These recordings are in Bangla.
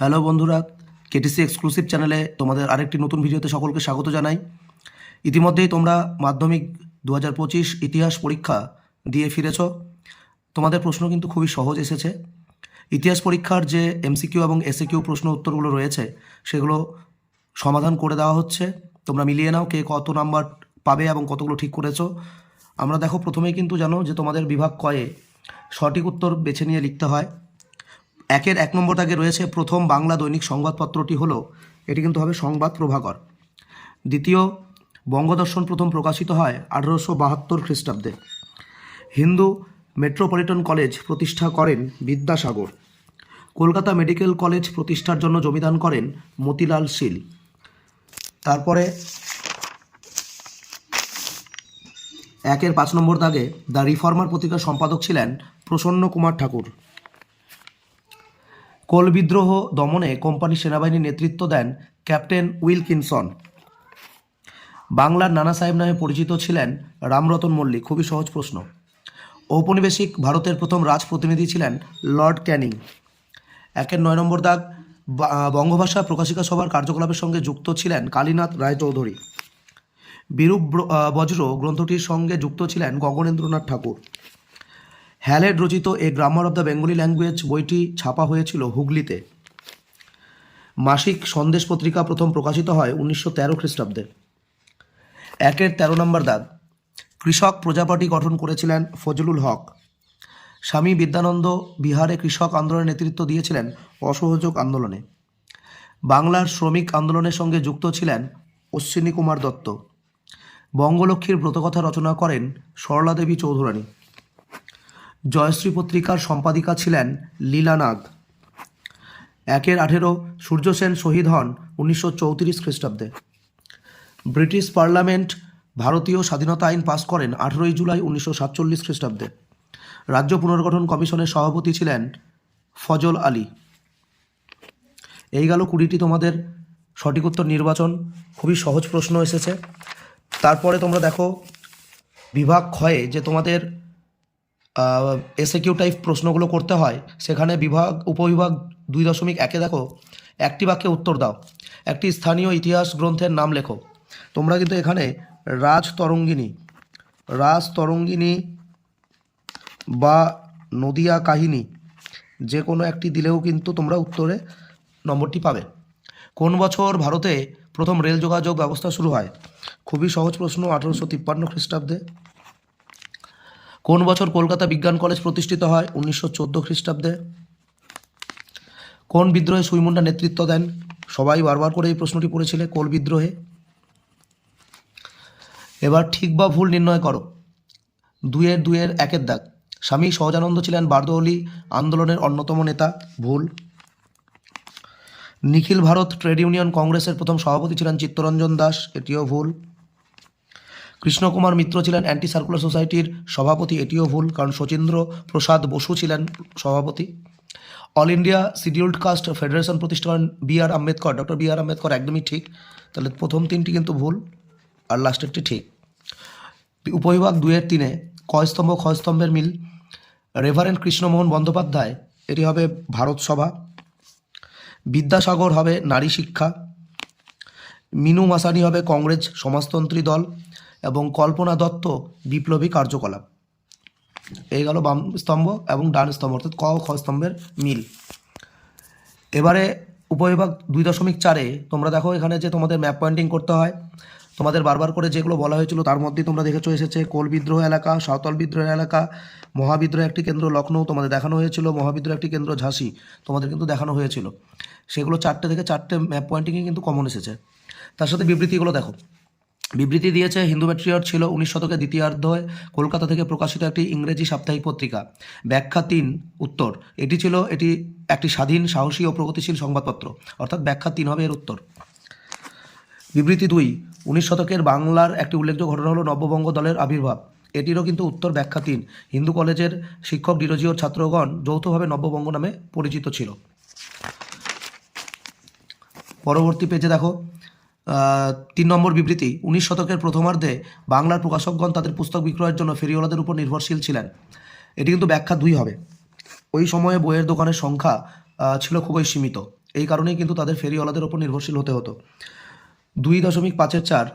হ্যালো বন্ধুরা কেটিসি এক্সক্লুসিভ চ্যানেলে তোমাদের আরেকটি নতুন ভিডিওতে সকলকে স্বাগত জানাই। ইতিমধ্যেই তোমরা মাধ্যমিক দু হাজার পঁচিশ ইতিহাস পরীক্ষা দিয়ে ফিরেছ। তোমাদের প্রশ্ন কিন্তু খুবই সহজ এসেছে। ইতিহাস পরীক্ষার যে এমসিকিউ এবং এসএকিউ প্রশ্ন উত্তরগুলো রয়েছে, সেগুলো সমাধান করে দেওয়া হচ্ছে। তোমরা মিলিয়ে নাও কে কত নাম্বার পাবে এবং কতগুলো ঠিক করেছ। আমরা দেখো প্রথমেই কিন্তু জানো যে তোমাদের বিভাগ কয়ে সঠিক উত্তর বেছে নিয়ে লিখতে হয়। একের এক নম্বর দাগে রয়েছে প্রথম বাংলা দৈনিক সংবাদপত্রটি হলো, এটি কিন্তু হবে সংবাদ প্রভাকর। দ্বিতীয়, বঙ্গদর্শন প্রথম প্রকাশিত হয় আঠারোশো বাহাত্তর খ্রিস্টাব্দে। হিন্দু মেট্রোপলিটন কলেজ প্রতিষ্ঠা করেন বিদ্যাসাগর। কলকাতা মেডিকেল কলেজ প্রতিষ্ঠার জন্য জমিদান করেন মতিলাল শীল। তারপরে, একের পাঁচ নম্বর দাগে দ্য রিফর্মার পত্রিকার সম্পাদক ছিলেন প্রসন্ন কুমার ঠাকুর। কোল বিদ্রোহ দমনে কোম্পানি সেনাবাহিনীর নেতৃত্ব দেন ক্যাপ্টেন উইলকিনসন। বাংলার নানা সাহেব নামে পরিচিত ছিলেন রামরতন মল্লিক, খুবই সহজ প্রশ্ন। ঔপনিবেশিক ভারতের প্রথম রাজপ্রতিনিধি ছিলেন লর্ড ক্যানিং। একের নয় নম্বর দাগ বঙ্গভাষা প্রকাশিকা সভার কার্যকলাপের সঙ্গে যুক্ত ছিলেন কালীনাথ রায়চৌধুরী। বিরূপ ব্র- বজ্র গ্রন্থটির সঙ্গে যুক্ত ছিলেন গগনেন্দ্রনাথ ঠাকুর। হ্যালেড রচিত a grammar of the Bengali language বইটি ছাপা হয়েছিল হুগলিতে। মাসিক সন্দেশ পত্রিকা প্রথম প্রকাশিত হয় উনিশশো তেরো খ্রিস্টাব্দে। একের তেরো নম্বর দাগ। কৃষক প্রজাপার্টি গঠন করেছিলেন ফজলুল হক। স্বামী বিদ্যানন্দ বিহারে কৃষক আন্দোলনের নেতৃত্ব দিয়েছিলেন অসহযোগ আন্দোলনে। বাংলার শ্রমিক আন্দোলনের সঙ্গে যুক্ত ছিলেন অশ্বিনী কুমার দত্ত। বঙ্গলক্ষ্মীর ব্রতকথা রচনা করেন সরলা দেবী চৌধুরানী। জয়শ্রী পত্রিকার সম্পাদিকা ছিলেন লীলা নাগ একের আঠেরো সূর্যসেন শহীদ হন উনিশশো চৌত্রিশ খ্রিস্টাব্দে। ব্রিটিশ পার্লামেন্ট ভারতীয় স্বাধীনতা আইন পাস করেন আঠেরোই জুলাই উনিশশো সাতচল্লিশ খ্রিস্টাব্দে। রাজ্য পুনর্গঠন কমিশনের সভাপতি ছিলেন ফজল আলী। এই গেল কুড়িটি তোমাদের সঠিক উত্তর নির্বাচন। খুবই সহজ প্রশ্ন এসেছে। তারপরে তোমরা দেখো বিভাগ ক্ষয়ে যে তোমাদের এসএকিউ টাইপ প্রশ্নগুলো করতে হয়, সেখানে বিভাগ, উপবিভাগ দুই দশমিক একে দেখো, একটি বাক্যে উত্তর দাও। একটি স্থানীয় ইতিহাস গ্রন্থের নাম লেখো। তোমরা কিন্তু এখানে রাজ তরঙ্গিনী রাজ তরঙ্গিনী বা নদিয়া কাহিনী যে কোনো একটি দিলেও কিন্তু তোমরা উত্তরে নম্বরটি পাবে। কোন বছর ভারতে প্রথম রেল যোগাযোগ ব্যবস্থা শুরু হয়? খুবই সহজ প্রশ্ন, আঠেরোশো তিপ্পান্ন খ্রিস্টাব্দে। কোন বছর কলকাতা বিজ্ঞান কলেজ প্রতিষ্ঠিত হয়? উনিশশো চোদ্দ খ্রিস্টাব্দে। কোন বিদ্রোহে সুইমুন্ডা নেতৃত্ব দেন? সবাই বারবার করে এই প্রশ্নটি পড়েছিলে, কোল বিদ্রোহে। এবার ঠিক বা ভুল নির্ণয় করো। দুয়ের দুয়ের একের দাগ। স্বামী সহজানন্দ ছিলেন বারদৌলি আন্দোলনের অন্যতম নেতা। ভুল। নিখিল ভারত ট্রেড ইউনিয়ন কংগ্রেসের প্রথম সভাপতি ছিলেন চিত্তরঞ্জন দাস, এটিও ভুল। কৃষ্ণকুমার মিত্র ছিলেন অ্যান্টি সার্কুলার সোসাইটির সভাপতি, এটিও ভুল, কারণ শচীন্দ্র প্রসাদ বসু ছিলেন সভাপতি। All India scheduled caste federation প্রতিষ্ঠা করেন B R Ambedkar. Doctor B R Ambedkar একদমই ঠিক, তাহলে প্রথম তিনটি কিন্তু ভুল আর লাস্টেরটি ঠিক। উপবিভাগ দুয়ের তিনে কয়স্তম্ভ ক্ষয়স্তম্ভের মিল রেভারেন্ট কৃষ্ণমোহন বন্দ্যোপাধ্যায়, এটি হবে ভারত সভা। বিদ্যাসাগর হবে নারী শিক্ষা। মিনু মাসানি হবে কংগ্রেস সমাজতন্ত্রী দল। এবং কল্পনা দত্ত বিপ্লবী কার্যকলাপ। এই গেল বাম স্তম্ভ এবং ডান স্তম্ভ, অর্থাৎ ক খ স্তম্ভের মিল। এবারে উপবিভাগ দুই দশমিক চারে তোমরা দেখো এখানে যে তোমাদের ম্যাপ পয়েন্টিং করতে হয়। তোমাদের বারবার করে যেগুলো বলা হয়েছিল তার মধ্যেই তোমরা দেখেছ এসেছে কোল বিদ্রোহ এলাকা, সাঁওতাল বিদ্রোহ এলাকা, মহাবিদ্রোহ একটি কেন্দ্র লখনৌ তোমাদের দেখানো হয়েছিল, মহাবিদ্রোহ একটি কেন্দ্র ঝাঁসি তোমাদের কিন্তু দেখানো হয়েছিল। সেগুলো চারটে থেকে চারটে ম্যাপ পয়েন্টিংয়ে কিন্তু কমন এসেছে। তার সাথে বিবৃতিগুলো দেখো। বিবৃতি দিয়েছে, হিন্দু মেট্রিয়ট ছিল উনিশ শতকের দ্বিতীয়ার্ধে কলকাতা থেকে প্রকাশিত একটি ইংরেজি সাপ্তাহিক পত্রিকা। ব্যাখ্যা তিন, উত্তর। এটি ছিল এটি একটি স্বাধীন, সাহসী ও প্রগতিশীল সংবাদপত্র। অর্থাৎ ব্যাখ্যা তিন হবে এর উত্তর। বিবৃতি দুই, উনিশ শতকের বাংলার একটি উল্লেখযোগ্য ঘটনা হলো নব্যবঙ্গ দলের আবির্ভাব। এটিরও কিন্তু উত্তর ব্যাখ্যা তিন। হিন্দু কলেজের শিক্ষক, ডিরোজিওর ছাত্রগণ যৌথভাবে নব্যবঙ্গ নামে পরিচিত ছিল। পরবর্তী পেজে দেখো তিন নম্বর বিবৃতি, উনিশ শতকের প্রথমার্ধে বাংলার প্রকাশকগণ তাদের পুস্তক বিক্রয়ের জন্য ফেরিওয়ালাদের উপর নির্ভরশীল ছিলেন। এটি কিন্তু ব্যাখ্যা দুই হবে। ওই সময়ে বইয়ের দোকানের সংখ্যা ছিল খুবই সীমিত। এই কারণেই কিন্তু তাদের ফেরিওয়ালাদের উপর নির্ভরশীল হতে হতো। দুই দশমিক পাঁচের চার,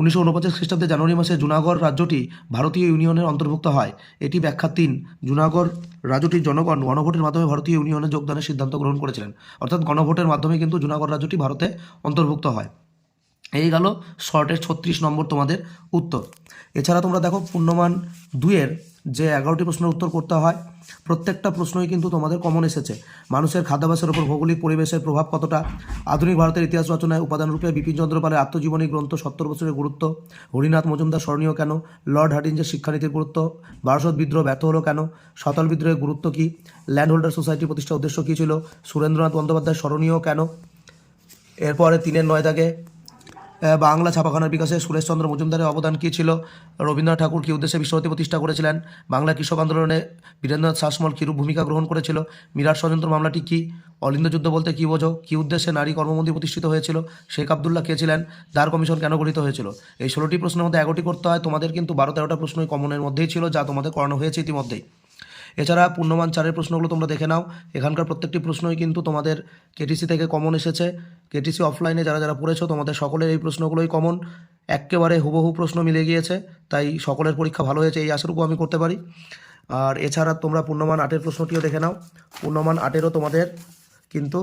উনিশশো উনপঞ্চাশ খ্রিস্টাব্দে জানুয়ারি মাসে জুনাগড় রাজ্যটি ভারতীয় ইউনিয়নের অন্তর্ভুক্ত হয়। এটি ব্যাখ্যা তিন, জুনাগড় রাজ্যটির জনগণ গণভোটের মাধ্যমে ভারতীয় ইউনিয়নে যোগদানের সিদ্ধান্ত গ্রহণ করেছিলেন। অর্থাৎ গণভোটের মাধ্যমে কিন্তু জুনাগড় রাজ্যটি ভারতে অন্তর্ভুক্ত হয়। এই গেল শর্টের ছত্রিশ নম্বর তোমাদের উত্তর। এছাড়া তোমরা দেখো পূর্ণমান দুইয়ের যে এগারোটি প্রশ্নের উত্তর করতে হয় প্রত্যেকটা প্রশ্নই কিন্তু তোমাদের কমন এসেছে। মানুষের খাদ্যাভ্যাসের উপর ভৌগোলিক পরিবেশের প্রভাব কতটা? আধুনিক ভারতের ইতিহাস রচনায় উপাদানরূপে বিপিনচন্দ্র পালের আত্মজীবনী গ্রন্থ সত্তর বছরের গুরুত্ব হরিনাথ মজুমদার স্মরণীয় কেন? লর্ড হার্ডিঞ্জের শিক্ষানীতির গুরুত্ব বারসত বিদ্রোহ ব্যর্থ হলো কেন? সতল বিদ্রোহের গুরুত্ব কী? ল্যান্ড হোল্ডার সোসাইটি প্রতিষ্ঠার উদ্দেশ্য কী ছিল? সুরেন্দ্রনাথ বন্দ্যোপাধ্যায় স্মরণীয় কেন? এরপরে তিনের নয় আহ, বাংলা ছাপাখানার বিকাশে সুরেশচন্দ্র মজুমদারের অবদান কী ছিল? রবীন্দ্রনাথ ঠাকুর কী উদ্দেশ্যে বিশ্বভারতী প্রতিষ্ঠা করেছিলেন? বাংলা কৃষক আন্দোলনে বীরেন্দ্রনাথ শাসমল কীরূপ ভূমিকা গ্রহণ করেছিল? মিরাট ষড়যন্ত্র মামলাটি কী? অলিন্দ যুদ্ধ বলতে কী বোঝো? কী উদ্দেশ্যে নারী কর্মমন্দির প্রতিষ্ঠিত হয়েছিল? শেখ আবদুল্লাহ কে ছিলেন? দার কমিশন কেন গঠিত হয়েছিল? এই ষোলোটি প্রশ্নের মধ্যে এগারোটি করতে হয়। তোমাদের কিন্তু বারো তেরোটা প্রশ্নই কমনের মধ্যেই ছিল, যা তোমাদের করানো হয়েছে ইতিমধ্যেই। এছাড়া পূর্ণমান চারের প্রশ্নগুলো তোমরা দেখে নাও। এখানকার প্রত্যেকটি প্রশ্নই কিন্তু তোমাদের কেটিসি থেকে কমন এসেছে। কেটিসি অফলাইনে যারা যারা পড়েছো, তোমাদের সকলের এই প্রশ্নগুলোই কমন একেবারে হুবহু প্রশ্ন মিলে গিয়েছে, তাই সকলের পরীক্ষা ভালো হয়েছে, এই আশাটুকু আমি করতে পারি। আর এছাড়া তোমরা পূর্ণমান আটের প্রশ্নটিও দেখে নাও। পূর্ণমান আটেরও তোমাদের কিন্তু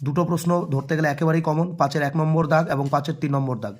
দুটো প্রশ্ন ধরতে গেলে একেবারেই কমন পাঁচের এক নম্বর দাগ এবং পাঁচের তিন নম্বর দাগ।